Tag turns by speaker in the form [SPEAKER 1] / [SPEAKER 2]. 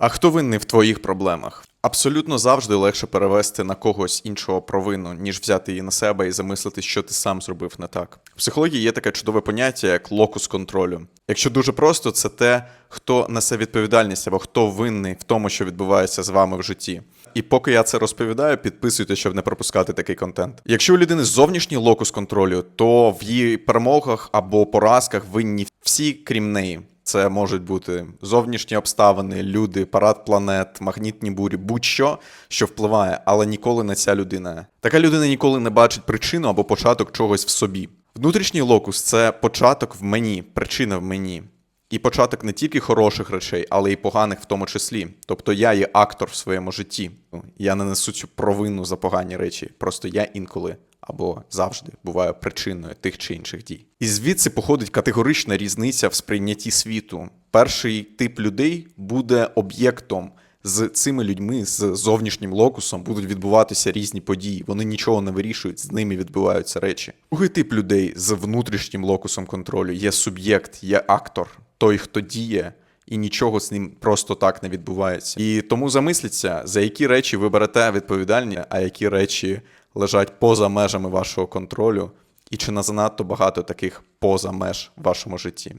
[SPEAKER 1] А хто винний в твоїх проблемах? Абсолютно завжди легше перевести на когось іншого провину, ніж взяти її на себе і замислити, що ти сам зробив не так. В психології є таке чудове поняття, як локус контролю. Якщо дуже просто, це те, хто несе відповідальність або хто винний в тому, що відбувається з вами в житті. І поки я це розповідаю, підписуйте, щоб не пропускати такий контент. Якщо у людини зовнішній локус контролю, то в її перемогах або поразках винні всі, крім неї. Це можуть бути зовнішні обставини, люди, парад планет, магнітні бурі, будь-що, що впливає, але ніколи не ця людина. Така людина ніколи не бачить причину або початок чогось в собі. Внутрішній локус це початок в мені, причина в мені. І початок не тільки хороших речей, але й поганих в тому числі. Тобто я є актор в своєму житті. Ну, Я не несу цю провину за погані речі. Просто я інколи або завжди буваю причиною тих чи інших дій. І звідси походить категорична різниця в сприйнятті світу. Перший тип людей буде об'єктом. З цими людьми, з зовнішнім локусом, будуть відбуватися різні події. Вони нічого не вирішують, з ними відбуваються речі. Другий тип людей з внутрішнім локусом контролю є суб'єкт, є актор, той, хто діє, і нічого з ним просто так не відбувається. І тому замисліться, за які речі ви берете відповідальні, а які речі лежать поза межами вашого контролю, і чи не занадто багато таких поза меж в вашому житті.